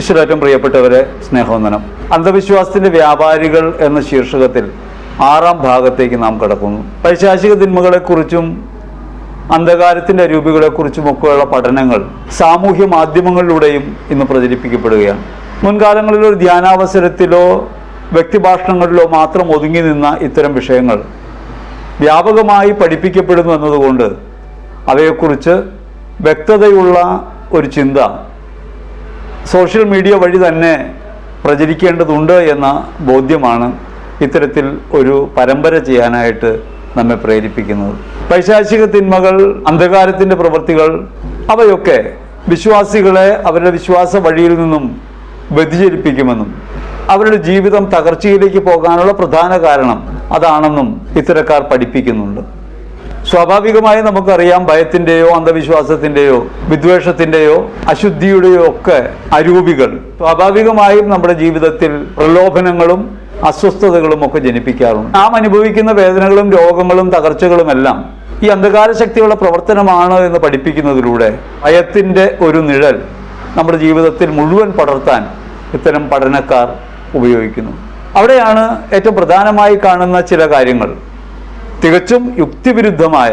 ഈശ്വരേറ്റവും പ്രിയപ്പെട്ടവരെ സ്നേഹവന്ദനം. അന്ധവിശ്വാസത്തിന്റെ വ്യാപാരികൾ എന്ന ശീർഷകത്തിൽ ആറാം ഭാഗത്തേക്ക് നാം കടക്കുന്നു. പൈശാചിക തിന്മകളെക്കുറിച്ചും അന്ധകാരത്തിന്റെ രൂപികളെക്കുറിച്ചുമൊക്കെയുള്ള പഠനങ്ങൾ സാമൂഹ്യ മാധ്യമങ്ങളിലൂടെയും ഇന്ന് പ്രചരിപ്പിക്കപ്പെടുകയാണ്. മുൻകാലങ്ങളിൽ ഒരു ധ്യാനാവസരത്തിലോ വ്യക്തിഭാഷണങ്ങളിലോ മാത്രം ഒതുങ്ങി നിന്ന ഇത്തരം വിഷയങ്ങൾ വ്യാപകമായി പഠിപ്പിക്കപ്പെടുന്നു എന്നതുകൊണ്ട് അവയെക്കുറിച്ച് വ്യക്തതയുള്ള ഒരു ചിന്ത സോഷ്യൽ മീഡിയ വഴി തന്നെ പ്രചരിക്കേണ്ടതുണ്ട് എന്ന ബോധ്യമാണ് ഇത്തരത്തിൽ ഒരു പരമ്പര ചെയ്യാനായിട്ട് നമ്മെ പ്രേരിപ്പിക്കുന്നത്. പൈശാചിക തിന്മകൾ അന്ധകാരത്തിന്റെ പ്രവൃത്തികൾ അവയൊക്കെ വിശ്വാസികളെ അവരുടെ വിശ്വാസ വഴിയിൽ നിന്നും വ്യതിചരിപ്പിക്കുമെന്നും അവരുടെ ജീവിതം തകർച്ചയിലേക്ക് പോകാനുള്ള പ്രധാന കാരണം അതാണെന്നും ഇത്തരക്കാർ പഠിപ്പിക്കുന്നുണ്ട്. സ്വാഭാവികമായി നമുക്കറിയാം ഭയത്തിന്റെയോ അന്ധവിശ്വാസത്തിന്റെയോ വിദ്വേഷത്തിന്റെയോ അശുദ്ധിയുടെയോ ഒക്കെ അരൂപികൾ. സ്വാഭാവികമായും നമ്മുടെ ജീവിതത്തിൽ പ്രലോഭനങ്ങളും അസ്വസ്ഥതകളും ഒക്കെ ജനിപ്പിക്കാറുണ്ട്. നാം അനുഭവിക്കുന്ന വേദനകളും രോഗങ്ങളും തകർച്ചകളുമെല്ലാം ഈ അന്ധകാര ശക്തിയുള്ള പ്രവർത്തനമാണ് എന്ന് പഠിപ്പിക്കുന്നതിലൂടെ ഭയത്തിന്റെ ഒരു നിഴൽ നമ്മുടെ ജീവിതത്തിൽ മുഴുവൻ പടർത്താൻ ഇത്തരം പഠനക്കാർ ഉപയോഗിക്കുന്നു. അവിടെയാണ് ഏറ്റവും പ്രധാനമായി കാണുന്ന ചില കാര്യങ്ങൾ. തികച്ചും യുക്തിവിരുദ്ധമായ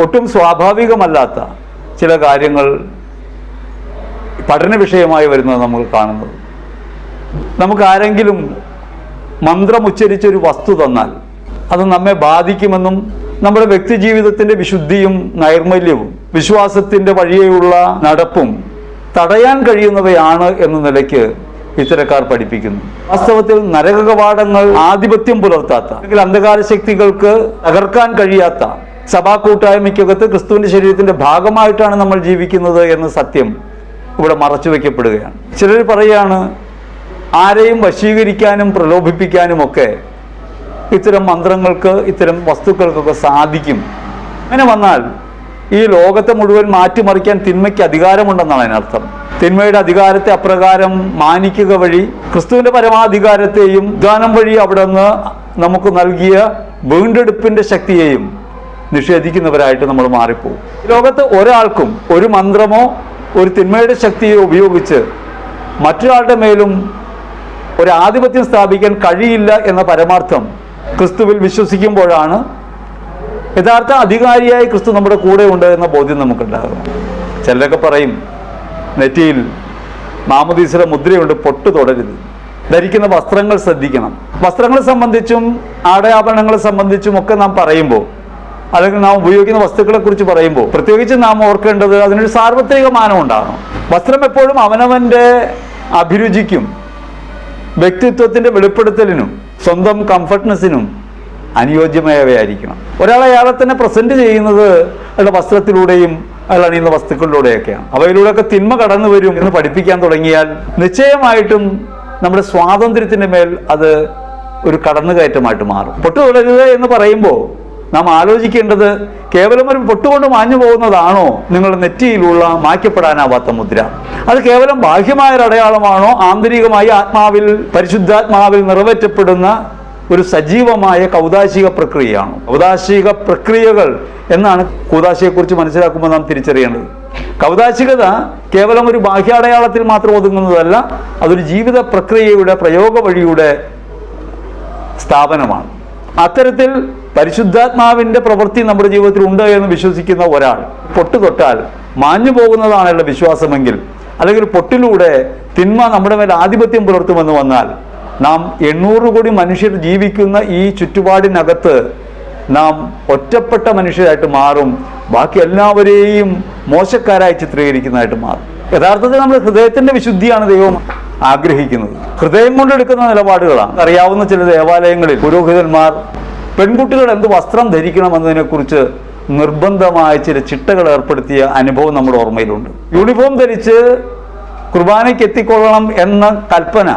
ഒട്ടും സ്വാഭാവികമല്ലാത്ത ചില കാര്യങ്ങൾ പഠന വിഷയമായി വരുന്നത് നമ്മൾ കാണുന്നത്. നമുക്ക് ആരെങ്കിലും മന്ത്രം ഉച്ചരിച്ചൊരു വസ്തു തന്നാൽ അത് നമ്മെ ബാധിക്കുമെന്നും നമ്മുടെ വ്യക്തി ജീവിതത്തിന്റെ വിശുദ്ധിയും നൈർമല്യവും വിശ്വാസത്തിന്റെ വഴിയുള്ള നടപ്പും തടയാൻ കഴിയുന്നവയാണ് എന്ന നിലയ്ക്ക് ഇത്തരക്കാർ പഠിപ്പിക്കുന്നു. വാസ്തവത്തിൽ നരകകവാടങ്ങൾ ആധിപത്യം പുലർത്താത്ത അല്ലെങ്കിൽ അന്ധകാര ശക്തികൾക്ക് തകർക്കാൻ കഴിയാത്ത സഭാ കൂട്ടായ്മയ്ക്കകത്ത് ക്രിസ്തുവിന്റെ ശരീരത്തിന്റെ ഭാഗമായിട്ടാണ് നമ്മൾ ജീവിക്കുന്നത് എന്ന സത്യം ഇവിടെ മറച്ചു വയ്ക്കപ്പെടുകയാണ് ചിലർ പറയാണ് ആരെയും വശീകരിക്കാനും പ്രലോഭിപ്പിക്കാനും ഒക്കെ ഇത്തരം മന്ത്രങ്ങൾക്ക് ഇത്തരം വസ്തുക്കൾക്കൊക്കെ സാധിക്കും. അങ്ങനെ വന്നാൽ ഈ ലോകത്തെ മുഴുവൻ മാറ്റിമറിക്കാൻ തിന്മയ്ക്ക് അധികാരമുണ്ടെന്നാണ് അതിനർത്ഥം. തിന്മയുടെ അധികാരത്തെ അപ്രകാരം മാനിക്കുക വഴി ക്രിസ്തുവിന്റെ പരമാധികാരത്തെയും ദാനം വഴി അവിടെ നിന്ന് നമുക്ക് നൽകിയ വീണ്ടെടുപ്പിന്റെ ശക്തിയെയും നിഷേധിക്കുന്നവരായിട്ട് നമ്മൾ മാറിപ്പോകും. ലോകത്ത് ഒരാൾക്കും ഒരു മന്ത്രമോ ഒരു തിന്മയുടെ ശക്തിയോ ഉപയോഗിച്ച് മറ്റൊരാളുടെ മേലും ഒരു ആധിപത്യം സ്ഥാപിക്കാൻ കഴിയില്ല എന്ന പരമാർത്ഥം ക്രിസ്തുവിൽ വിശ്വസിക്കുമ്പോഴാണ് യഥാർത്ഥ അധികാരിയായി ക്രിസ്തു നമ്മുടെ കൂടെ ഉണ്ട് എന്ന ബോധ്യം നമുക്കുണ്ടാകും. ചിലരൊക്കെ പറയും നെറ്റിയിൽ മാമുദീസിലെ മുദ്രയുണ്ട് പൊട്ട് തുടരുത്. ധരിക്കുന്ന വസ്ത്രങ്ങൾ ശ്രദ്ധിക്കണം. വസ്ത്രങ്ങളെ സംബന്ധിച്ചും ആടയാഭരണങ്ങളെ സംബന്ധിച്ചും ഒക്കെ നാം പറയുമ്പോൾ അല്ലെങ്കിൽ നാം ഉപയോഗിക്കുന്ന വസ്തുക്കളെ കുറിച്ച് പറയുമ്പോൾ പ്രത്യേകിച്ച് നാം ഓർക്കേണ്ടത് അതിനൊരു സാർവത്രിക മാനം ഉണ്ടാകണം. വസ്ത്രം എപ്പോഴും അവനവന്റെ അഭിരുചിക്കും വ്യക്തിത്വത്തിന്റെ വെളിപ്പെടുത്തലിനും സ്വന്തം കംഫർട്ട്നെസ്സിനും അനുയോജ്യമായവയായിരിക്കണം ഒരാൾ അയാളെ തന്നെ പ്രസന്റ് ചെയ്യുന്നത് അയാളുടെ വസ്ത്രത്തിലൂടെയും അയാൾ അണിയുന്ന വസ്തുക്കളിലൂടെയൊക്കെയാണ്. അവയിലൂടെയൊക്കെ തിന്മ കടന്നു വരും എന്ന് പഠിപ്പിക്കാൻ തുടങ്ങിയാൽ നിശ്ചയമായിട്ടും നമ്മുടെ സ്വാതന്ത്ര്യത്തിന്റെ മേൽ അത് ഒരു കടന്നുകയറ്റമായിട്ട് മാറും. പൊട്ടു തുടരുത് എന്ന് പറയുമ്പോൾ നാം ആലോചിക്കേണ്ടത് കേവലം ഒരു പൊട്ടുകൊണ്ട് മാഞ്ഞു പോകുന്നതാണോ? നിങ്ങളുടെ നെറ്റിയിലുള്ള മായ്ക്കപ്പെടാനാവാത്ത മുദ്ര. അത് കേവലം ബാഹ്യമായ അടയാളമാണോ? ആന്തരികമായി ആത്മാവിൽ പരിശുദ്ധാത്മാവിൽ നിറവേറ്റപ്പെടുന്ന ഒരു സജീവമായ കൗതാശിക പ്രക്രിയയാണ്. കൗതാശിക പ്രക്രിയകൾ എന്നാണ് കൂതാശിയെക്കുറിച്ച് മനസ്സിലാക്കുമ്പോൾ നാം തിരിച്ചറിയേണ്ടത്. കൗതാശികത കേവലം ഒരു ബാഹ്യാടയാളത്തിൽ മാത്രം ഒതുങ്ങുന്നതല്ല അതൊരു ജീവിത പ്രക്രിയയുടെ പ്രയോഗ വഴിയുടെ സ്ഥാപനമാണ്. അത്തരത്തിൽ പരിശുദ്ധാത്മാവിന്റെ പ്രവൃത്തി നമ്മുടെ ജീവിതത്തിൽ ഉണ്ട് എന്ന് വിശ്വസിക്കുന്ന ഒരാൾ പൊട്ട് തൊട്ടാൽ മാഞ്ഞു പോകുന്നതാണല്ലോ വിശ്വാസമെങ്കിൽ അല്ലെങ്കിൽ പൊട്ടിലൂടെ തിന്മ നമ്മുടെ മേൽ ആധിപത്യം പുലർത്തുമെന്ന് വന്നാൽ നാം എണ്ണൂറ് കോടി മനുഷ്യർ ജീവിക്കുന്ന ഈ ചുറ്റുപാടിനകത്ത് നാം ഒറ്റപ്പെട്ട മനുഷ്യരായിട്ട് മാറും. ബാക്കി എല്ലാവരെയും മോശക്കാരായി ചിത്രീകരിക്കുന്നതായിട്ട് മാറും. യഥാർത്ഥത്തിൽ നമ്മൾ ഹൃദയത്തിന്റെ വിശുദ്ധിയാണ് ദൈവം ആഗ്രഹിക്കുന്നത്. ഹൃദയം കൊണ്ടെടുക്കുന്ന നിലപാടുകളാണ്. അറിയാവുന്ന ചില ദേവാലയങ്ങളിൽ പുരോഹിതന്മാർ പെൺകുട്ടികൾ എന്ത് വസ്ത്രം ധരിക്കണം ധരിക്കണമെന്നതിനെക്കുറിച്ച് നിർബന്ധമായ ചില ചിട്ടകൾ ഏർപ്പെടുത്തിയ അനുഭവം നമ്മുടെ ഓർമ്മയിലുണ്ട്. യൂണിഫോം ധരിച്ച് കുർബാനയ്ക്ക് എത്തിക്കൊള്ളണം എന്ന കൽപ്പന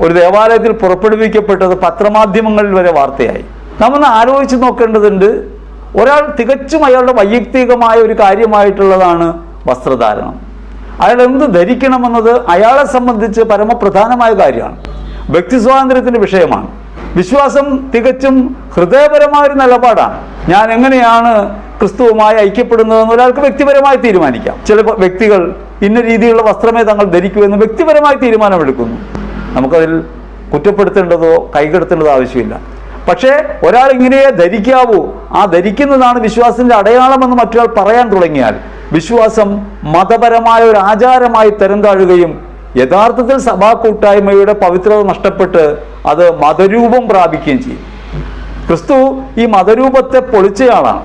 ഒരു ദേവാലയത്തിൽ പുറപ്പെടുവിക്കപ്പെട്ടത് പത്രമാധ്യമങ്ങളിൽ വരെ വാർത്തയായി. നമ്മൊന്ന് ആലോചിച്ച് നോക്കേണ്ടതുണ്ട് ഒരാൾ തികച്ചും അയാളുടെ വൈയക്തികമായ ഒരു കാര്യമായിട്ടുള്ളതാണ് വസ്ത്രധാരണം. അയാൾ എന്ത് ധരിക്കണമെന്നത് അയാളെ സംബന്ധിച്ച് പരമപ്രധാനമായ കാര്യമാണ്. വ്യക്തി സ്വാതന്ത്ര്യത്തിന്റെ വിഷയമാണ്. വിശ്വാസം തികച്ചും ഹൃദയപരമായ ഒരു നിലപാടാണ്. ഞാൻ എങ്ങനെയാണ് ക്രിസ്തുവുമായി ഐക്യപ്പെടുന്നതെന്ന് ഒരാൾക്ക് വ്യക്തിപരമായി തീരുമാനിക്കാം. ചില വ്യക്തികൾ ഇന്ന രീതിയിലുള്ള വസ്ത്രമേ തങ്ങൾ ധരിക്കൂ എന്ന് വ്യക്തിപരമായി തീരുമാനമെടുക്കുന്നു. നമുക്കതിൽ കുറ്റപ്പെടുത്തേണ്ടതോ കൈകെടുത്തേണ്ടതോ ആവശ്യമില്ല. പക്ഷേ ഒരാൾ ഇങ്ങനെയേ ധരിക്കാവൂ ആ ധരിക്കുന്നതാണ് വിശ്വാസത്തിന്റെ അടയാളമെന്ന് മറ്റൊരാൾ പറയാൻ തുടങ്ങിയാൽ വിശ്വാസം മതപരമായ ഒരു ആചാരമായി തരം താഴുകയും യഥാർത്ഥത്തിൽ സഭാ കൂട്ടായ്മയുടെ പവിത്രത നഷ്ടപ്പെട്ട് അത് മതരൂപം പ്രാപിക്കുകയും ചെയ്യും. ക്രിസ്തു ഈ മതരൂപത്തെ പൊളിച്ചയാളാണ്.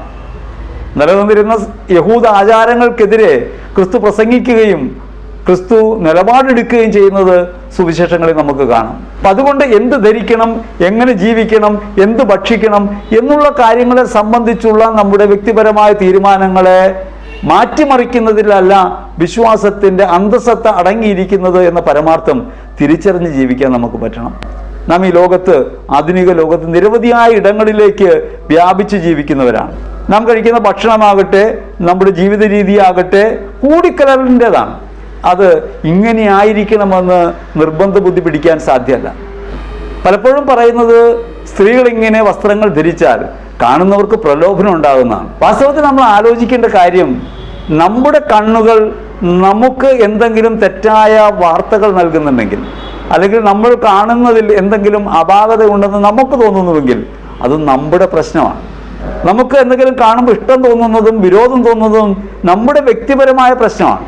നിലനിന്നിരുന്ന യഹൂദ ആചാരങ്ങൾക്കെതിരെ ക്രിസ്തു പ്രസംഗിക്കുകയും ക്രിസ്തു നിലപാടെടുക്കുകയും ചെയ്യുന്നത് സുവിശേഷങ്ങളിൽ നമുക്ക് കാണാം. അപ്പം അതുകൊണ്ട് എന്ത് ധരിക്കണം എങ്ങനെ ജീവിക്കണം എന്ത് ഭക്ഷിക്കണം എന്നുള്ള കാര്യങ്ങളെ സംബന്ധിച്ചുള്ള നമ്മുടെ വ്യക്തിപരമായ തീരുമാനങ്ങളെ മാറ്റിമറിക്കുന്നതിലല്ല വിശ്വാസത്തിന്റെ അന്തസത്ത അടങ്ങിയിരിക്കുന്നത് എന്ന പരമാർത്ഥം തിരിച്ചറിഞ്ഞ് ജീവിക്കാൻ നമുക്ക് പറ്റണം. നാം ഈ ലോകത്ത് ആധുനിക ലോകത്ത് നിരവധിയായ ഇടങ്ങളിലേക്ക് വ്യാപിച്ച് ജീവിക്കുന്നവരാണ്. നാം കഴിക്കുന്ന ഭക്ഷണമാകട്ടെ നമ്മുടെ ജീവിത രീതിയാകട്ടെ കൂടിക്കലറിന്റെതാണ്. അത് ഇങ്ങനെ ആയിരിക്കണമെന്ന് നിർബന്ധ ബുദ്ധി പിടിക്കാൻ സാധ്യമല്ല. പലപ്പോഴും പറയുന്നത് സ്ത്രീകൾ ഇങ്ങനെ വസ്ത്രങ്ങൾ ധരിച്ചാൽ കാണുന്നവർക്ക് പ്രലോഭനം ഉണ്ടാകുന്നതാണ്. വാസ്തവത്തിൽ നമ്മൾ ആലോചിക്കേണ്ട കാര്യം നമ്മുടെ കണ്ണുകൾ നമുക്ക് എന്തെങ്കിലും തെറ്റായ വാർത്തകൾ നൽകുന്നുണ്ടെങ്കിൽ അല്ലെങ്കിൽ നമ്മൾ കാണുന്നതിൽ എന്തെങ്കിലും അപാകത ഉണ്ടെന്ന് നമുക്ക് തോന്നുന്നുവെങ്കിൽ അത് നമ്മുടെ പ്രശ്നമാണ്. നമുക്ക് എന്തെങ്കിലും കാണുമ്പോൾ ഇഷ്ടം തോന്നുന്നതും വിരോധം തോന്നുന്നതും നമ്മുടെ വ്യക്തിപരമായ പ്രശ്നമാണ്.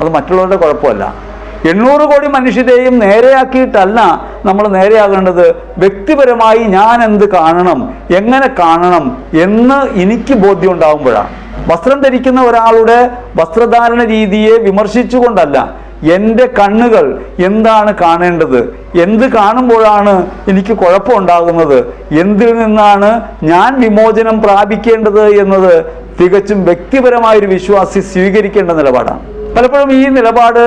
അത് മറ്റുള്ളവരുടെ കുഴപ്പമല്ല. എണ്ണൂറ് കോടി മനുഷ്യരെയും നേരെയാക്കിയിട്ടല്ല നമ്മൾ നേരെയാകേണ്ടത്. വ്യക്തിപരമായി ഞാൻ എന്ത് കാണണം എങ്ങനെ കാണണം എന്ന് എനിക്ക് ബോധ്യം ഉണ്ടാകുമ്പോഴാണ് വസ്ത്രം ധരിക്കുന്ന ഒരാളുടെ വസ്ത്രധാരണ രീതിയെ വിമർശിച്ചുകൊണ്ടല്ല. എന്റെ കണ്ണുകൾ എന്താണ് കാണേണ്ടത്? എന്ത് കാണുമ്പോഴാണ് എനിക്ക് കുഴപ്പമുണ്ടാകുന്നത്? എന്തിൽ നിന്നാണ് ഞാൻ വിമോചനം പ്രാപിക്കേണ്ടത് എന്നത് തികച്ചും വ്യക്തിപരമായൊരു വിശ്വാസി സ്വീകരിക്കേണ്ട നിലപാടാണ്. പലപ്പോഴും ഈ നിലപാട്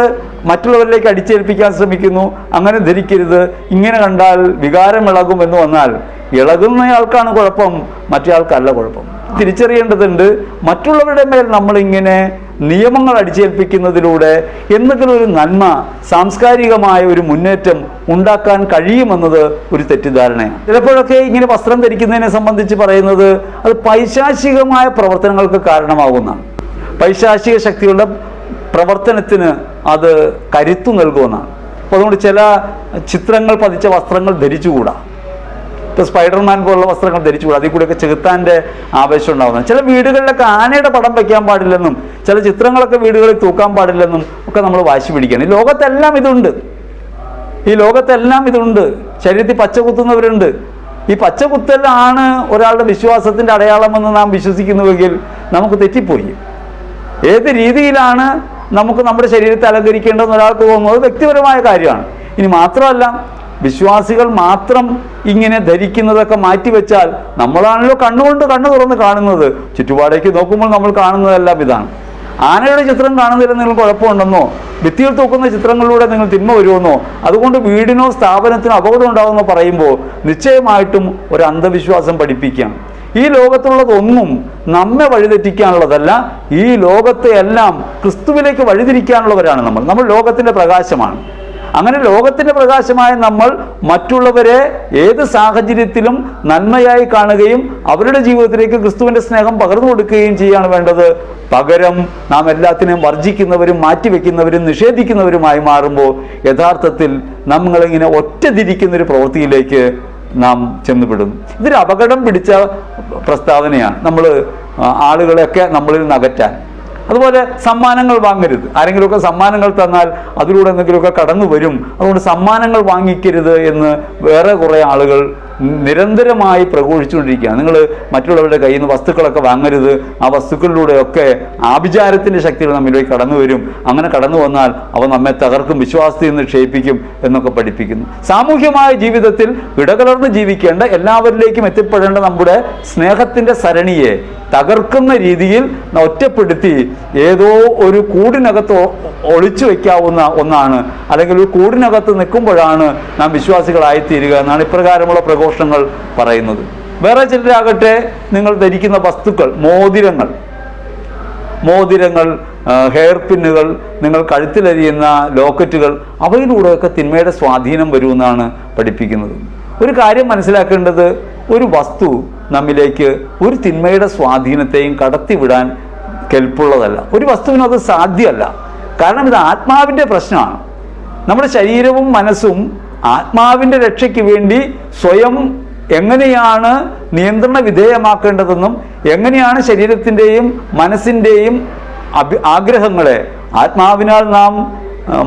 മറ്റുള്ളവരിലേക്ക് അടിച്ചേൽപ്പിക്കാൻ ശ്രമിക്കുന്നു. അങ്ങനെ ധരിക്കരുത്. ഇങ്ങനെ കണ്ടാൽ വികാരം ഇളകും എന്ന് വന്നാൽ ഇളകുന്നയാൾക്കാണ് കുഴപ്പം മറ്റേ ആൾക്കല്ല കുഴപ്പം. തിരിച്ചറിയേണ്ടതുണ്ട് മറ്റുള്ളവരുടെ മേൽ നമ്മളിങ്ങനെ നിയമങ്ങൾ അടിച്ചേൽപ്പിക്കുന്നതിലൂടെ എന്തെങ്കിലും ഒരു നന്മ സാംസ്കാരികമായ ഒരു മുന്നേറ്റം ഉണ്ടാക്കാൻ കഴിയുമെന്നത് ഒരു തെറ്റിദ്ധാരണയാണ്. ചിലപ്പോഴൊക്കെ ഇങ്ങനെ വസ്ത്രം ധരിക്കുന്നതിനെ സംബന്ധിച്ച് പറയുന്നത് അത് പൈശാചികമായ പ്രവർത്തനങ്ങൾക്ക് കാരണമാകുന്നതാണ് പൈശാചിക ശക്തികളുടെ പ്രവർത്തനത്തിന് അത് കരുത്തു നൽകുമെന്നാണ്. അപ്പോൾ അതുകൊണ്ട് ചില ചിത്രങ്ങൾ പതിച്ച വസ്ത്രങ്ങൾ ധരിച്ചുകൂടാ. ഇപ്പോൾ സ്പൈഡർമാൻ പോലുള്ള വസ്ത്രങ്ങൾ ധരിച്ചുകൂടാ. അതിൽ കൂടെയൊക്കെ ചെകുത്താന്റെ ആവേശം ഉണ്ടാകുന്നത് ചില വീടുകളിലൊക്കെ ആനയുടെ പടം വയ്ക്കാൻ പാടില്ലെന്നും ചില ചിത്രങ്ങളൊക്കെ വീടുകളിൽ തൂക്കാൻ പാടില്ലെന്നും ഒക്കെ നമ്മൾ വാശി പിടിക്കണം ഈ ലോകത്തെല്ലാം ഇതുണ്ട്. ഈ ലോകത്തെല്ലാം ഇതുണ്ട്. ശരീരത്തിൽ പച്ച കുത്തുന്നവരുണ്ട്. ഈ പച്ച കുത്തലാണ് ഒരാളുടെ വിശ്വാസത്തിന്റെ അടയാളമെന്ന് നാം വിശ്വസിക്കുന്നുവെങ്കിൽ നമുക്ക് തെറ്റിപ്പോയി. ഏത് രീതിയിലാണ് നമുക്ക് നമ്മുടെ ശരീരത്തെ അലങ്കരിക്കേണ്ടതെന്ന് ഒരാൾക്ക് തോന്നുന്നത് വ്യക്തിപരമായ കാര്യമാണ്. ഇനി മാത്രമല്ല വിശ്വാസികൾ മാത്രം ഇങ്ങനെ ധരിക്കുന്നതൊക്കെ മാറ്റിവെച്ചാൽ നമ്മളാണല്ലോ കണ്ണുകൊണ്ട് കണ്ണു തുറന്ന് കാണുന്നത്. ചുറ്റുപാടേക്ക് നോക്കുമ്പോൾ നമ്മൾ കാണുന്നതെല്ലാം ഇതാണ്. ആനയുടെ ചിത്രം കാണുന്നതിൽ നിങ്ങൾ കുഴപ്പമുണ്ടെന്നോ? ഭിത്തിയിൽ തൂക്കുന്ന ചിത്രങ്ങളിലൂടെ നിങ്ങൾ തിന്മ വരുമെന്നോ? അതുകൊണ്ട് വീടിനോ സ്ഥാപനത്തിനോ അപകടം ഉണ്ടാകുമെന്നോ പറയുമ്പോൾ നിശ്ചയമായിട്ടും ഒരു അന്ധവിശ്വാസം പഠിപ്പിക്കാം. ഈ ലോകത്തുള്ളതൊന്നും നമ്മെ വഴിതെറ്റിക്കാനുള്ളതല്ല ഈ ലോകത്തെ എല്ലാം ക്രിസ്തുവിലേക്ക് വഴിതിരിക്കാനുള്ളവരാണ് നമ്മൾ. നമ്മൾ ലോകത്തിന്റെ പ്രകാശമാണ്. അങ്ങനെ ലോകത്തിന്റെ പ്രകാശമായ നമ്മൾ മറ്റുള്ളവരെ ഏത് സാഹചര്യത്തിലും നന്മയായി കാണുകയും അവരുടെ ജീവിതത്തിലേക്ക് ക്രിസ്തുവിന്റെ സ്നേഹം പകർന്നു കൊടുക്കുകയും ചെയ്യാണ് വേണ്ടത്. പകരം നാം എല്ലാത്തിനെയും വർജിക്കുന്നവരും മാറ്റിവെക്കുന്നവരും നിഷേധിക്കുന്നവരുമായി മാറുമ്പോൾ യഥാർത്ഥത്തിൽ നമ്മളിങ്ങനെ ഒറ്റതിരിക്കുന്നൊരു പ്രവൃത്തിയിലേക്ക് നാം ചെന്നുപെടും. ഇതൊരു അപകടം പിടിച്ച പ്രസ്താവനയാണ്. നമ്മൾ ആളുകളെയൊക്കെ നമ്മളിൽ നിന്ന് അകറ്റാൻ. അതുപോലെ സമ്മാനങ്ങൾ വാങ്ങരുത്. ആരെങ്കിലുമൊക്കെ സമ്മാനങ്ങൾ തന്നാൽ അതിലൂടെ എന്തെങ്കിലുമൊക്കെ കടന്നു വരും. അതുകൊണ്ട് സമ്മാനങ്ങൾ വാങ്ങിക്കരുത് എന്ന് വേറെ കുറേ ആളുകൾ നിരന്തരമായി പ്രഘോഷിച്ചുകൊണ്ടിരിക്കുകയാണ് നിങ്ങൾ മറ്റുള്ളവരുടെ കയ്യിൽ നിന്ന് വസ്തുക്കളൊക്കെ വാങ്ങരുത്. ആ വസ്തുക്കളിലൂടെയൊക്കെ ആഭിചാരത്തിന്റെ ശക്തികൾ നമ്മിലേക്ക് കടന്നു വരും. അങ്ങനെ കടന്നു വന്നാൽ അവ നമ്മെ തകർക്കും വിശ്വാസത്തിൽ നിന്ന് ക്ഷയിപ്പിക്കും എന്നൊക്കെ പഠിപ്പിക്കുന്നു. സാമൂഹ്യമായ ജീവിതത്തിൽ ഇടകലർന്ന് ജീവിക്കേണ്ട എല്ലാവരിലേക്കും എത്തിപ്പെടേണ്ട നമ്മുടെ സ്നേഹത്തിന്റെ സരണിയെ തകർക്കുന്ന രീതിയിൽ ഒറ്റപ്പെടുത്തി ഏതോ ഒരു കൂടിനകത്ത് ഒളിച്ചു വയ്ക്കാവുന്ന ഒന്നാണ്. അല്ലെങ്കിൽ ഒരു കൂടിനകത്ത് നിൽക്കുമ്പോഴാണ് നാം വിശ്വാസികളായിത്തീരുക എന്നാണ് ഇപ്രകാരമുള്ള പ്രഘോഷങ്ങൾ പറയുന്നത്. വേറെ ചിലരാകട്ടെ നിങ്ങൾ ധരിക്കുന്ന വസ്തുക്കൾ മോതിരങ്ങൾ. മോതിരങ്ങൾ ഹെയർ പിന്നുകൾ നിങ്ങൾ കഴുത്തിലരിയുന്ന ലോക്കറ്റുകൾ അവയിലൂടെയൊക്കെ തിന്മയുടെ സ്വാധീനം വരുമെന്നാണ് പഠിപ്പിക്കുന്നത്. ഒരു കാര്യം മനസ്സിലാക്കേണ്ടത് ഒരു വസ്തു നമ്മിലേക്ക് ഒരു തിന്മയുടെ സ്വാധീനത്തെയും കടത്തിവിടാൻ കെൽപ്പുള്ളതല്ല. ഒരു വസ്തുവിനും അത് സാധ്യമല്ല. കാരണം ഇത് ആത്മാവിന്റെ പ്രശ്നമാണ്. നമ്മുടെ ശരീരവും മനസ്സും ആത്മാവിന്റെ രക്ഷയ്ക്ക് വേണ്ടി സ്വയം എങ്ങനെയാണ് നിയന്ത്രണ വിധേയമാക്കേണ്ടതെന്നും എങ്ങനെയാണ് ശരീരത്തിന്റെയും മനസ്സിന്റെയും അഭി ആഗ്രഹങ്ങളെ ആത്മാവിനാൽ നാം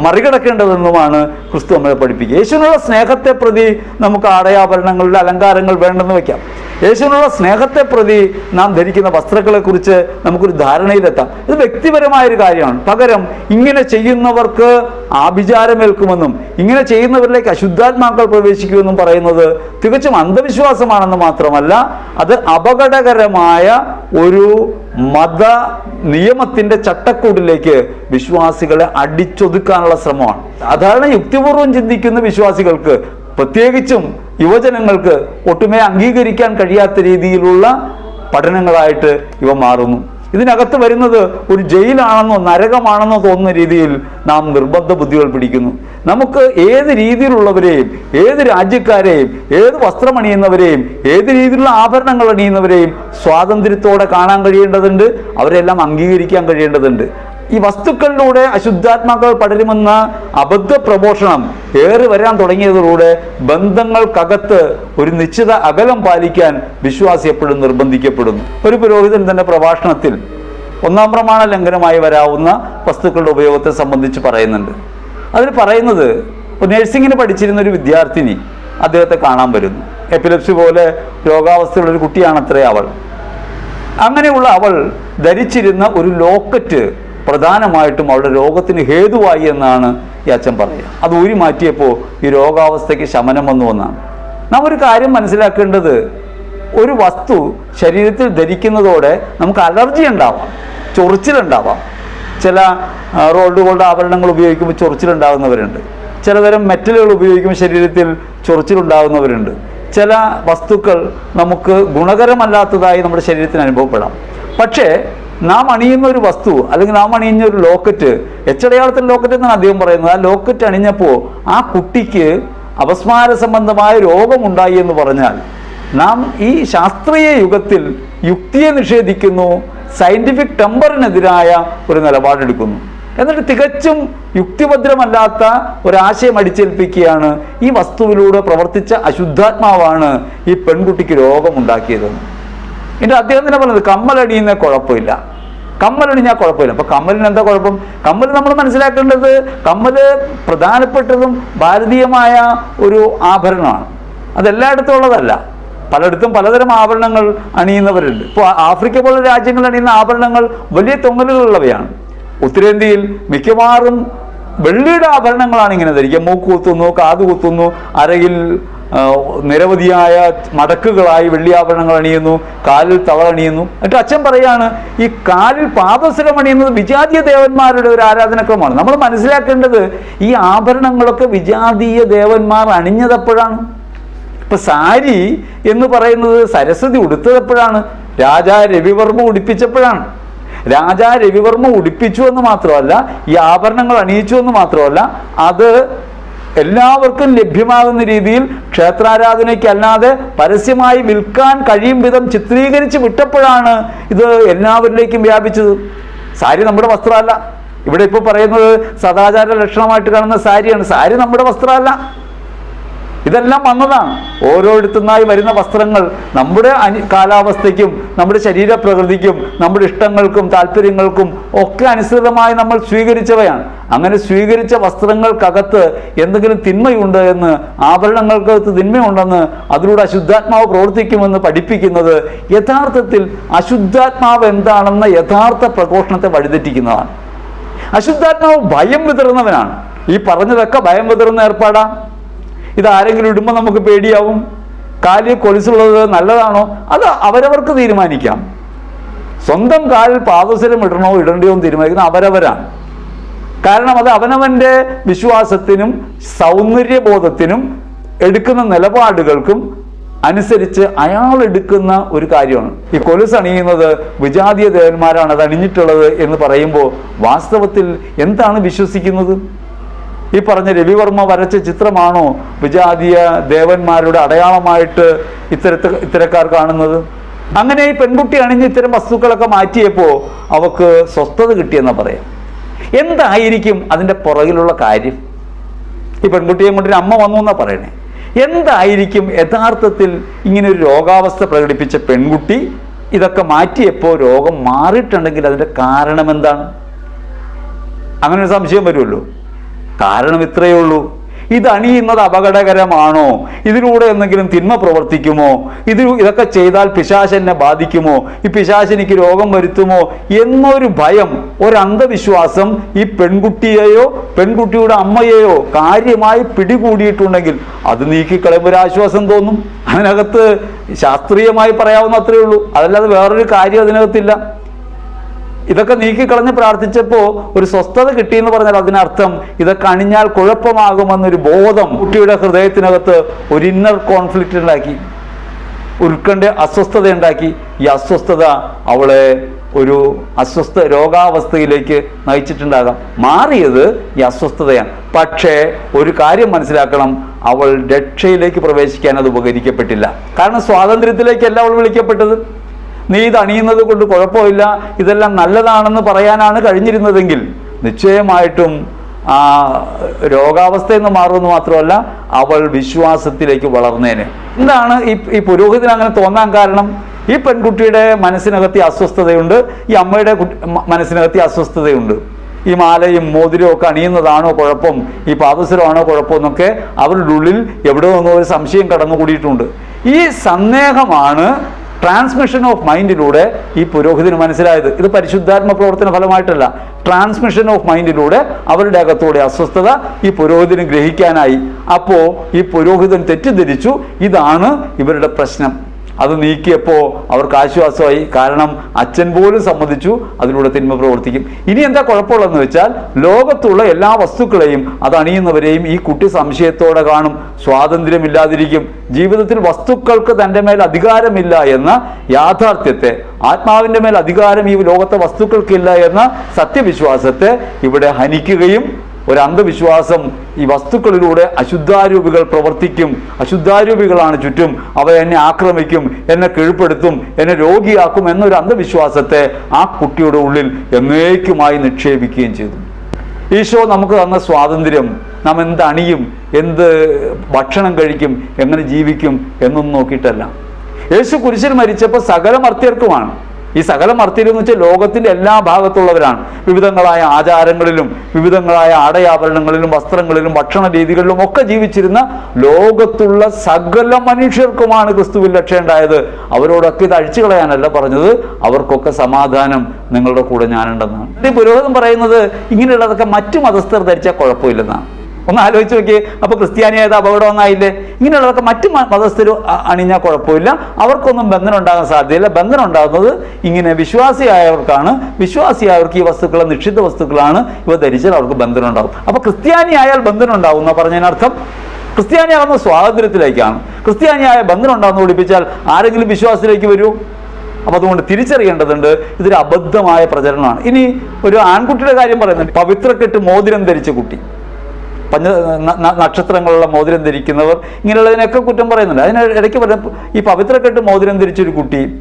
മറികടക്കേണ്ടതെന്നുമാണ് ക്രിസ്തു നമ്മളെ പഠിപ്പിക്കുക. യേശുവിനുള്ള സ്നേഹത്തെ പ്രതി നമുക്ക് ആടയാഭരണങ്ങളുടെ അലങ്കാരങ്ങൾ വേണ്ടെന്ന് വയ്ക്കാം യേശുവിനുള്ള സ്നേഹത്തെ പ്രതി നാം ധരിക്കുന്ന വസ്ത്രങ്ങളെക്കുറിച്ച് നമുക്കൊരു ധാരണയിലെത്താം. ഇത് വ്യക്തിപരമായ ഒരു കാര്യമാണ്. പകരം ഇങ്ങനെ ചെയ്യുന്നവർക്ക് ആഭിചാരമേൽക്കുമെന്നും ഇങ്ങനെ ചെയ്യുന്നവരിലേക്ക് അശുദ്ധാത്മാക്കൾ പ്രവേശിക്കുമെന്നും പറയുന്നത് തികച്ചും അന്ധവിശ്വാസമാണെന്ന് മാത്രമല്ല അത് അപകടകരമായ ഒരു മത നിയമത്തിന്റെ ചട്ടക്കൂടിലേക്ക് വിശ്വാസികളെ അടിച്ചൊതുക്കാനുള്ള ശ്രമമാണ്. സാധാരണ യുക്തിപൂർവം ചിന്തിക്കുന്ന വിശ്വാസികൾക്ക് പ്രത്യേകിച്ചും യുവജനങ്ങൾക്ക് ഒട്ടുമേ അംഗീകരിക്കാൻ കഴിയാത്ത രീതിയിലുള്ള പഠനങ്ങളായിട്ട് ഇവ മാറുന്നു. ഇതിനകത്ത് വരുന്നത് ഒരു ജയിലാണെന്നോ നരകമാണെന്നോ തോന്നുന്ന രീതിയിൽ നാം നിർബന്ധ ബുദ്ധികൾ പിടിക്കുന്നു. നമുക്ക് ഏത് രീതിയിലുള്ളവരെയും ഏത് രാജ്യക്കാരെയും ഏത് വസ്ത്രമണിയുന്നവരെയും ഏത് രീതിയിലുള്ള ആഭരണങ്ങൾ അണിയുന്നവരെയും സ്വാതന്ത്ര്യത്തോടെ കാണാൻ കഴിയേണ്ടതുണ്ട് അവരെല്ലാം അംഗീകരിക്കാൻ കഴിയേണ്ടതുണ്ട്. ഈ വസ്തുക്കളിലൂടെ അശുദ്ധാത്മാക്കൾ പടരുമെന്ന അബദ്ധ പ്രഘോഷണം ഏറി വരാൻ തുടങ്ങിയതിലൂടെ ബന്ധങ്ങൾക്കകത്ത് ഒരു നിശ്ചിത അകലം പാലിക്കാൻ വിശ്വാസി എപ്പോഴും നിർബന്ധിക്കപ്പെടുന്നു. ഒരു പുരോഹിതൻ തന്റെ പ്രഭാഷണത്തിൽ ഒന്നാം പ്രമാണ ലംഘനമായി വരാവുന്ന വസ്തുക്കളുടെ ഉപയോഗത്തെ സംബന്ധിച്ച് പറയുന്നുണ്ട്. അതിൽ പറയുന്നത് നഴ്സിങ്ങിന് പഠിച്ചിരുന്ന ഒരു വിദ്യാർത്ഥിനി അദ്ദേഹത്തെ കാണാൻ വരുന്നു. എപ്പിലെപ്സി പോലെ രോഗാവസ്ഥയുള്ള ഒരു കുട്ടിയാണത്രേ അവൾ. അങ്ങനെയുള്ള അവൾ ധരിച്ചിരുന്ന ഒരു ലോക്കറ്റ് പ്രധാനമായിട്ടും അവളുടെ രോഗത്തിന് ഹേതുവായി എന്നാണ് ഈ അച്ഛൻ പറയുക. അത് ഊരി മാറ്റിയപ്പോൾ ഈ രോഗാവസ്ഥയ്ക്ക് ശമനം വന്നു എന്നാണ്. നാം ഒരു കാര്യം മനസ്സിലാക്കേണ്ടത്. ഒരു വസ്തു ശരീരത്തിൽ ധരിക്കുന്നതോടെ നമുക്ക് അലർജി ഉണ്ടാവാം ചൊറിച്ചിലുണ്ടാവാം. ചില റോഡുകളുടെ ആഭരണങ്ങൾ ഉപയോഗിക്കുമ്പോൾ ചൊറിച്ചിലുണ്ടാകുന്നവരുണ്ട് ചിലതരം മെറ്റലുകൾ ഉപയോഗിക്കുമ്പോൾ ശരീരത്തിൽ ചൊറിച്ചിലുണ്ടാകുന്നവരുണ്ട് ചില വസ്തുക്കൾ നമുക്ക് ഗുണകരമല്ലാത്തതായി നമ്മുടെ ശരീരത്തിന് അനുഭവപ്പെടാം. പക്ഷേ നാം അണിയുന്ന ഒരു വസ്തു അല്ലെങ്കിൽ നാം അണിയുന്ന ഒരു ലോക്കറ്റ് എച്ചടയാളത്തിൽ ലോക്കറ്റ് എന്നാണ് അദ്ദേഹം പറയുന്നത്. ആ ലോക്കറ്റ് അണിഞ്ഞപ്പോൾ ആ കുട്ടിക്ക് അപസ്മാര സംബന്ധമായ രോഗമുണ്ടായി എന്ന് പറഞ്ഞാൽ നാം ഈ ശാസ്ത്രീയ യുഗത്തിൽ യുക്തിയെ നിഷേധിക്കുന്നു സയന്റിഫിക് ടെമ്പറിനെതിരായ ഒരു നിലപാടെടുക്കുന്നു. എന്നിട്ട് തികച്ചും യുക്തിഭദ്രമല്ലാത്ത ഒരാശയം അടിച്ചേൽപ്പിക്കുകയാണ് ഈ വസ്തുവിലൂടെ പ്രവർത്തിച്ച അശുദ്ധാത്മാവാണ് ഈ പെൺകുട്ടിക്ക് രോഗമുണ്ടാക്കിയതെന്ന്. എന്നിട്ട് അദ്ദേഹം തന്നെ പറഞ്ഞത് കമ്മലടിയുന്ന കുഴപ്പമില്ല. കമ്മലണിഞ്ഞാൽ കുഴപ്പമില്ല. അപ്പൊ കമ്മലിന് എന്താ കുഴപ്പം? കമ്മൽ നമ്മൾ മനസ്സിലാക്കേണ്ടത് കമ്മൽ പ്രധാനപ്പെട്ടതും ഭാരതീയമായ ഒരു ആഭരണമാണ്. അതെല്ലായിടത്തും ഉള്ളതല്ല പലയിടത്തും പലതരം ആഭരണങ്ങൾ അണിയുന്നവരുണ്ട്. ഇപ്പോൾ ആഫ്രിക്ക പോലുള്ള രാജ്യങ്ങൾ അണിയുന്ന ആഭരണങ്ങൾ വലിയ തൊങ്ങലുകളുള്ളവയാണ് ഉത്തരേന്ത്യയിൽ മിക്കവാറും വെള്ളിയുടെ ആഭരണങ്ങളാണ് ഇങ്ങനെ ധരിക്കുക. മൂക്ക് കുത്തുന്നു കാത് കുത്തുന്നു അരയിൽ നിരവധിയായ മടക്കുകളായി വെള്ളിയാഭരണങ്ങൾ അണിയുന്നു കാലിൽ തവള അണിയുന്നു. എന്നിട്ട് അച്ഛൻ പറയാണ് ഈ കാലിൽ പാദസരം അണിയുന്നത് വിജാതീയ ദേവന്മാരുടെ ഒരു ആരാധനക്രമമാണ്. നമ്മൾ മനസ്സിലാക്കേണ്ടത് ഈ ആഭരണങ്ങളൊക്കെ വിജാതീയ ദേവന്മാർ അണിഞ്ഞതെപ്പോഴാണ്? ഇപ്പൊ സാരി എന്ന് പറയുന്നത് സരസ്വതി ഉടുത്തതെപ്പോഴാണ്? രാജാ രവിവർമ്മ ഉടുപ്പിച്ചപ്പോഴാണ്. രാജാ രവിവർമ്മ ഉടുപ്പിച്ചു എന്ന് മാത്രമല്ല ഈ ആഭരണങ്ങൾ അണിയിച്ചു എന്ന് മാത്രമല്ല അത് എല്ലാവർക്കും ലഭ്യമാകുന്ന രീതിയിൽ ക്ഷേത്രാരാധനയ്ക്കല്ലാതെ പരസ്യമായി വിൽക്കാൻ കഴിയും വിധം ചിത്രീകരിച്ച് വിട്ടപ്പോഴാണ് ഇത് എല്ലാവരിലേക്കും വ്യാപിച്ചത്. സാരി നമ്മുടെ വസ്ത്രമല്ല. ഇവിടെ ഇപ്പോൾ പറയുന്നത് സദാചാര ലക്ഷണമായിട്ട് കാണുന്ന സാരിയാണ്. സാരി നമ്മുടെ വസ്ത്രമല്ല. ഇതെല്ലാം വന്നതാണ്. ഓരോരുത്തുന്നായി വരുന്ന വസ്ത്രങ്ങൾ നമ്മുടെ അനി കാലാവസ്ഥയ്ക്കും നമ്മുടെ ശരീരപ്രകൃതിക്കും നമ്മുടെ ഇഷ്ടങ്ങൾക്കും താല്പര്യങ്ങൾക്കും ഒക്കെ അനുസൃതമായി നമ്മൾ സ്വീകരിച്ചവയാണ്. അങ്ങനെ സ്വീകരിച്ച വസ്ത്രങ്ങൾക്കകത്ത് എന്തെങ്കിലും തിന്മയുണ്ട് എന്ന് ആഭരണങ്ങൾക്കകത്ത് തിന്മയുണ്ടെന്ന് അതിലൂടെ അശുദ്ധാത്മാവ് പ്രവർത്തിക്കുമെന്ന് പഠിപ്പിക്കുന്നത് യഥാർത്ഥത്തിൽ അശുദ്ധാത്മാവ് എന്താണെന്ന യഥാർത്ഥ പ്രഘോഷണത്തെ വഴിതെറ്റിക്കുന്നതാണ്. അശുദ്ധാത്മാവ് ഭയം വിതറുന്നവനാണ്. ഈ പറഞ്ഞതൊക്കെ ഭയം വിതറുന്ന ഏർപ്പാടാ. ഇത് ആരെങ്കിലും ഇടുമ്പോൾ നമുക്ക് പേടിയാവും. കാലിൽ കൊലുസുള്ളത് നല്ലതാണോ? അത് അവരവർക്ക് തീരുമാനിക്കാം. സ്വന്തം കാലിൽ പാദസരം ഇടണോ ഇടണ്ടയോ എന്ന് തീരുമാനിക്കുന്നത് അവരവരാണ്. കാരണം അത് അവനവന്റെ വിശ്വാസത്തിനും സൗന്ദര്യബോധത്തിനും എടുക്കുന്ന നിലപാടുകൾക്കും അനുസരിച്ച് അയാൾ എടുക്കുന്ന ഒരു കാര്യമാണ്. ഈ കൊലുസ് അണിയുന്നത് വിജാതീയ ദേവന്മാരാണ് അത് അണിഞ്ഞിട്ടുള്ളത് എന്ന് പറയുമ്പോൾ വാസ്തവത്തിൽ എന്താണ് വിശ്വസിക്കുന്നത്? ഈ പറഞ്ഞ രവിവർമ്മ വരച്ച ചിത്രമാണോ വിജാതീയ ദേവന്മാരുടെ അടയാളമായിട്ട് ഇത്തരത്തിൽ ഇത്തരക്കാർ കാണുന്നത്? അങ്ങനെ ഈ പെൺകുട്ടി അണിഞ്ഞ് ഇത്തരം വസ്തുക്കളൊക്കെ മാറ്റിയപ്പോൾ അവക്ക് സ്വസ്ഥത കിട്ടിയെന്നാ പറയാം. എന്തായിരിക്കും അതിന്റെ പുറകിലുള്ള കാര്യം? ഈ പെൺകുട്ടിയെ കൊണ്ടൊരു അമ്മ വന്നു എന്നാ പറയണേ. എന്തായിരിക്കും യഥാർത്ഥത്തിൽ ഇങ്ങനെ ഒരു രോഗാവസ്ഥ പ്രകടിപ്പിച്ച പെൺകുട്ടി? ഇതൊക്കെ മാറ്റിയപ്പോൾ രോഗം മാറിയിട്ടുണ്ടെങ്കിൽ അതിന്റെ കാരണം എന്താണ്? അങ്ങനെ ഒരു സംശയം വരുമല്ലോ. കാരണം ഇത്രയേ ഉള്ളൂ. ഇത് അണിയുന്നത് അപകടകരമാണോ? ഇതിലൂടെ എന്തെങ്കിലും തിന്മ പ്രവർത്തിക്കുമോ? ഇത് ഇതൊക്കെ ചെയ്താൽ പിശാശനെ ബാധിക്കുമോ? ഈ പിശാശനിക്ക് രോഗം വരുത്തുമോ? എന്നൊരു ഭയം ഒരു അന്ധവിശ്വാസം ഈ പെൺകുട്ടിയെയോ പെൺകുട്ടിയുടെ അമ്മയെയോ കാര്യമായി പിടികൂടിയിട്ടുണ്ടെങ്കിൽ അത് നീക്കിക്കളയുമ്പോൾ ഒരു ആശ്വാസം തോന്നും. അതിനകത്ത് ശാസ്ത്രീയമായി പറയാവുന്ന അത്രയേ ഉള്ളൂ. അതല്ലാതെ വേറൊരു കാര്യം അതിനകത്തില്ല. ഇതൊക്കെ നീക്കിക്കളഞ്ഞ് പ്രാർത്ഥിച്ചപ്പോൾ ഒരു സ്വസ്ഥത കിട്ടി എന്ന് പറഞ്ഞാൽ അതിനർത്ഥം ഇതൊക്കെ അണിഞ്ഞാൽ കുഴപ്പമാകുമെന്നൊരു ബോധം കുട്ടിയുടെ ഹൃദയത്തിനകത്ത് ഒരു ഇന്നർ കോൺഫ്ലിക്റ്റ് ഉണ്ടാക്കി. ഉത്കണ്ഠ അസ്വസ്ഥത ഉണ്ടാക്കി. ഈ അസ്വസ്ഥത അവളെ ഒരു അസ്വസ്ഥ രോഗാവസ്ഥയിലേക്ക് നയിച്ചിട്ടുണ്ടാകാം. മാറിയത് ഈ അസ്വസ്ഥതയാണ്. പക്ഷേ ഒരു കാര്യം മനസ്സിലാക്കണം അവൾ രക്ഷയിലേക്ക് പ്രവേശിക്കാൻ അത് ഉപകരിക്കപ്പെട്ടില്ല. കാരണം സ്വാതന്ത്ര്യത്തിലേക്കല്ല അവൾ വിളിക്കപ്പെട്ടത്. നീ ഇത് അണിയുന്നത് കൊണ്ട് കുഴപ്പമില്ല. ഇതെല്ലാം നല്ലതാണെന്ന് പറയാനാണ് കഴിഞ്ഞിരുന്നതെങ്കിൽ നിശ്ചയമായിട്ടും ആ രോഗാവസ്ഥയിൽ നിന്ന് മാറുമെന്ന് മാത്രമല്ല അവൾ വിശ്വാസത്തിലേക്ക് വളർന്നേനെ. എന്താണ് ഈ ഈ പുരോഹിതന് അങ്ങനെ തോന്നാൻ കാരണം? ഈ പെൺകുട്ടിയുടെ മനസ്സിനകത്തി അസ്വസ്ഥതയുണ്ട് ഈ അമ്മയുടെ മനസ്സിനകത്തി അസ്വസ്ഥതയുണ്ട്. ഈ മാലയും മോതിരവും ഒക്കെ അണിയുന്നതാണോ കുഴപ്പം? ഈ പാദസരമാണോ കുഴപ്പം എന്നൊക്കെ അവരുടെ ഉള്ളിൽ എവിടെ നിന്നോ ഒരു സംശയം കടന്നുകൂടിയിട്ടുണ്ട്. ഈ സന്ദേഹമാണ് ട്രാൻസ്മിഷൻ ഓഫ് മൈൻഡിലൂടെ ഈ പുരോഹിതന് മനസ്സിലായത്. ഇത് പരിശുദ്ധാത്മ പ്രവർത്തന ഫലമായിട്ടല്ല. ട്രാൻസ്മിഷൻ ഓഫ് മൈൻഡിലൂടെ അവരുടെ അകത്തൂടെ അസ്വസ്ഥത ഈ പുരോഹിതന് ഗ്രഹിക്കാനായി. അപ്പോൾ ഈ പുരോഹിതൻ തെറ്റിദ്ധരിച്ചു. ഇതാണ് ഇവരുടെ പ്രശ്നം. അത് നീക്കിയപ്പോൾ അവർക്ക് ആശ്വാസമായി. കാരണം അച്ഛൻ പോലും സമ്മതിച്ചു അതിലൂടെ തിന്മ പ്രവർത്തിക്കും. ഇനി എന്താ കുഴപ്പമുള്ളതെന്ന് വെച്ചാൽ ലോകത്തുള്ള എല്ലാ വസ്തുക്കളെയും അത് അണിയുന്നവരെയും ഈ കുട്ടി സംശയത്തോടെ കാണും. സ്വാതന്ത്ര്യമില്ലാതിരിക്കും. ജീവിതത്തിൽ വസ്തുക്കൾക്ക് തന്റെ മേൽ അധികാരമില്ല എന്ന യാഥാർത്ഥ്യത്തെ ആത്മാവിന്റെ മേൽ അധികാരം ഈ ലോകത്തെ വസ്തുക്കൾക്കില്ല എന്ന സത്യവിശ്വാസത്തെ ഇവിടെ ഹനിക്കുകയും ഒരു അന്ധവിശ്വാസം ഈ വസ്തുക്കളിലൂടെ അശുദ്ധാരൂപികൾ പ്രവർത്തിക്കും. അശുദ്ധാരൂപികളാണ് ചുറ്റും. അവ എന്നെ ആക്രമിക്കും എന്നെ കീഴ്പ്പെടുത്തും എന്നെ രോഗിയാക്കും എന്നൊരു അന്ധവിശ്വാസത്തെ ആ കുട്ടിയുടെ ഉള്ളിൽ എന്നേക്കുമായി നിക്ഷേപിക്കുകയും ചെയ്തു. ഈശോ നമുക്ക് തന്ന സ്വാതന്ത്ര്യം നാം എന്ത് അണിയും എന്ത് ഭക്ഷണം കഴിക്കും എങ്ങനെ ജീവിക്കും എന്നൊന്നും നോക്കിയിട്ടല്ല. യേശു കുരിശിൽ മരിച്ചപ്പോൾ സകല മർത്യർക്കുമാണ്. ഈ സകല എന്ന് വെച്ചാൽ ലോകത്തിന്റെ എല്ലാ ഭാഗത്തുള്ളവരാണ്. വിവിധങ്ങളായ ആചാരങ്ങളിലും വിവിധങ്ങളായ ആടയാഭരണങ്ങളിലും വസ്ത്രങ്ങളിലും ഭക്ഷണ രീതികളിലും ഒക്കെ ജീവിച്ചിരുന്ന ലോകത്തുള്ള സകല മനുഷ്യർക്കുമാണ് ക്രിസ്തുവിൽ രക്ഷയുണ്ടായത്. അവരോടൊക്കെ ഇത് അഴിച്ചു കളയാനല്ല പറഞ്ഞത്. അവർക്കൊക്കെ സമാധാനം നിങ്ങളുടെ കൂടെ ഞാനുണ്ടെന്നാണ്. ഈ പുരോഹിതൻ പറയുന്നത് ഇങ്ങനെയുള്ളതൊക്കെ മറ്റു മതസ്ഥർ ധരിച്ചാൽ കുഴപ്പമില്ലെന്നാണ്. ഒന്ന് ആലോചിച്ച് നോക്കിയേ അപ്പൊ ക്രിസ്ത്യാനിയായത് അപകടം ഒന്നായില്ലേ? ഇങ്ങനെയുള്ളതൊക്കെ മറ്റു മതസ്ഥർ അണിഞ്ഞാൽ കുഴപ്പമില്ല. അവർക്കൊന്നും ബന്ധനം ഉണ്ടാകാൻ സാധ്യതയില്ല. ബന്ധനം ഉണ്ടാകുന്നത് ഇങ്ങനെ വിശ്വാസിയായവർക്കാണ്. വിശ്വാസിയായവർക്ക് ഈ വസ്തുക്കൾ നിക്ഷിപ്ത വസ്തുക്കളാണ്. ഇവ ധരിച്ചാൽ അവർക്ക് ബന്ധനം ഉണ്ടാകും. അപ്പൊ ക്രിസ്ത്യാനിയായാൽ ബന്ധനം ഉണ്ടാകും എന്നാ പറഞ്ഞതിനർത്ഥം ക്രിസ്ത്യാനിയാകുന്ന സ്വാതന്ത്ര്യത്തിലേക്കാണ്. ക്രിസ്ത്യാനിയായ ബന്ധനം ഉണ്ടാകുന്ന പഠിപ്പിച്ചാൽ ആരെങ്കിലും വിശ്വാസത്തിലേക്ക് വരൂ. അപ്പോൾ അതുകൊണ്ട് തിരിച്ചറിയേണ്ടതുണ്ട് ഇതൊരു അബദ്ധമായ പ്രചരണമാണ്. ഇനി ഒരു ആൺകുട്ടിയുടെ കാര്യം പറയുന്നുണ്ട്. പവിത്രക്കെട്ട് മോതിരം ധരിച്ച കുട്ടി. ന- നക്ഷത്രങ്ങളുള്ള മോതിരം ധരിക്കുന്നവർ ഇങ്ങനെയുള്ളതിനൊക്കെ കുറ്റം പറയുന്നുണ്ട്. അതിന് ഇടയ്ക്ക് പറഞ്ഞ ഈ പവിത്രക്കെട്ട് മോതിരം ധരിച്ചൊരു കുട്ടി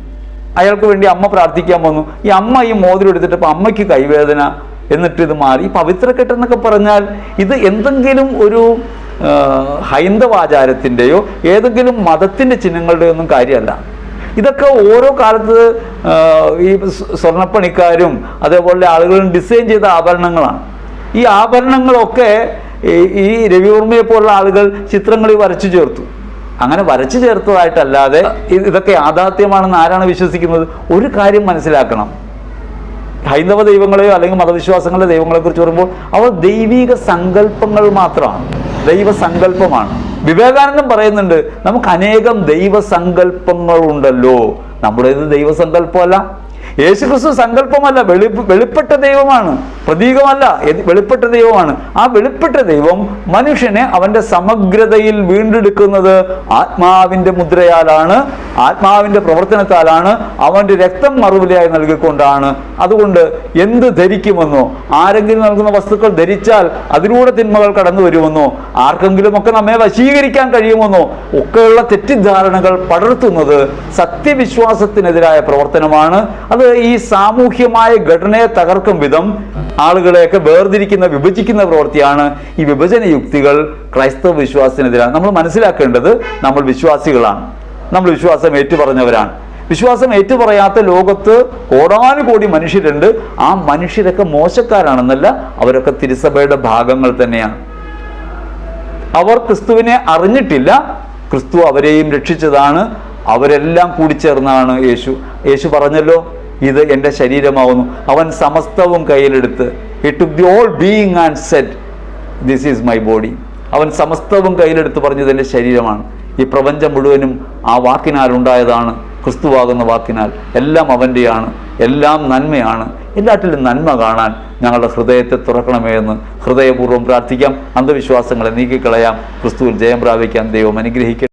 അയാൾക്ക് വേണ്ടി അമ്മ പ്രാർത്ഥിക്കാൻ വന്നു. ഈ അമ്മ ഈ മോതിരം എടുത്തിട്ട് ഇപ്പം അമ്മയ്ക്ക് കൈവേദന എന്നിട്ട് ഇത് മാറി. ഈ പവിത്രക്കെട്ട് എന്നൊക്കെ പറഞ്ഞാൽ ഇത് എന്തെങ്കിലും ഒരു ഹൈന്ദവാചാരത്തിന്റെയോ ഏതെങ്കിലും മതത്തിന്റെ ചിഹ്നങ്ങളുടെയോ ഒന്നും കാര്യമല്ല. ഇതൊക്കെ ഓരോ കാലത്ത് ഈ സ്വർണപ്പണിക്കാരും അതേപോലെ ആളുകളും ഡിസൈൻ ചെയ്ത ആഭരണങ്ങളാണ്. ഈ ആഭരണങ്ങളൊക്കെ ഈ- രവിവർമ്മയെ പോലുള്ള ആളുകൾ ചിത്രങ്ങളിൽ വരച്ചു ചേർത്തു. അങ്ങനെ വരച്ചു ചേർത്തതായിട്ടല്ലാതെ ഇതൊക്കെ യാഥാർത്ഥ്യമാണെന്ന് ആരാണ് വിശ്വസിക്കുന്നത്? ഒരു കാര്യം മനസ്സിലാക്കണം. ഹൈന്ദവ ദൈവങ്ങളെയോ അല്ലെങ്കിൽ മതവിശ്വാസങ്ങളുടെ ദൈവങ്ങളെ കുറിച്ച് പറയുമ്പോൾ അവ ദൈവിക സങ്കല്പങ്ങൾ മാത്രമാണ്. ദൈവസങ്കല്പമാണ് വിവേകാനന്ദൻ പറയുന്നുണ്ട് നമുക്ക് അനേകം ദൈവസങ്കല്പങ്ങളുണ്ടല്ലോ നമ്മുടേത് ദൈവസങ്കല്പമല്ല യേശുക്രിസ്തു സങ്കല്പമല്ല വെളി വെളിപ്പെട്ട ദൈവമാണ് പ്രതീകമല്ല വെളിപ്പെട്ട ദൈവമാണ്. ആ വെളിപ്പെട്ട ദൈവം മനുഷ്യനെ അവന്റെ സമഗ്രതയിൽ വീണ്ടെടുക്കുന്നത് ആത്മാവിന്റെ മുദ്രയാലാണ് ആത്മാവിന്റെ പ്രവർത്തനത്താലാണ് അവന്റെ രക്തം മറുപടിയായി നൽകിക്കൊണ്ടാണ്. അതുകൊണ്ട് എന്ത് ധരിക്കുമെന്നോ ആരെങ്കിലും നൽകുന്ന വസ്തുക്കൾ ധരിച്ചാൽ അതിലൂടെ തിന്മകൾ കടന്നു വരുമെന്നോ ആർക്കെങ്കിലും ഒക്കെ നമ്മെ വശീകരിക്കാൻ കഴിയുമെന്നോ ഒക്കെയുള്ള തെറ്റിദ്ധാരണകൾ പടർത്തുന്നത് സത്യവിശ്വാസത്തിനെതിരായ പ്രവർത്തനമാണ്. അത് ഈ സാമൂഹ്യമായ ഘടനയെ തകർക്കും വിധം ആളുകളെയൊക്കെ വേർതിരിക്കുന്ന വിഭജിക്കുന്ന പ്രവൃത്തിയാണ് ഈ വിഭജന യുക്തികൾ ക്രൈസ്തവ വിശ്വാസത്തിനെതിരാണ്. നമ്മൾ മനസ്സിലാക്കേണ്ടത് നമ്മൾ വിശ്വാസികളാണ്. നമ്മൾ വിശ്വാസം ഏറ്റുപറഞ്ഞവരാണ്. വിശ്വാസം ഏറ്റുപറയാത്ത ലോകത്ത് കോടാനുകോടി മനുഷ്യരുണ്ട്. ആ മനുഷ്യരൊക്കെ മോശക്കാരാണെന്നല്ല അവരൊക്കെ തിരുസഭയുടെ ഭാഗങ്ങൾ തന്നെയാണ്. അവർ ക്രിസ്തുവിനെ അറിഞ്ഞിട്ടില്ല. ക്രിസ്തു അവരെയും രക്ഷിച്ചതാണ്. അവരെല്ലാം കൂടി കൂടിച്ചേർന്നാണ് യേശു. യേശു പറഞ്ഞല്ലോ ഇത് എന്റെ ശരീരമാവുന്നു. അവൻ സമസ്തവും കയ്യിലെടുത്ത് it took the all being and said this is my body അവൻ സമസ്തവും കയ്യിലെടുത്ത് പറഞ്ഞത് എന്റെ ശരീരമാണ്. ഈ പ്രപഞ്ചം മുഴുവനും ആ വാക്കിനാൽ ഉണ്ടായതാണ് ക്രിസ്തുവാകുന്ന വാക്കിനാൽ. എല്ലാം അവന്റെയാണ് എല്ലാം നന്മയാണ്. എല്ലാറ്റിലും നന്മ കാണാൻ ഞങ്ങളുടെ ഹൃദയത്തെ തുറക്കണമേ എന്ന് ഹൃദയപൂർവം പ്രാർത്ഥിക്കാം. അന്ധവിശ്വാസങ്ങളെ നീക്കിക്കളയാം. ക്രിസ്തുവിൽ ജയം പ്രാപിക്കാൻ ദൈവം അനുഗ്രഹിക്കട്ടെ.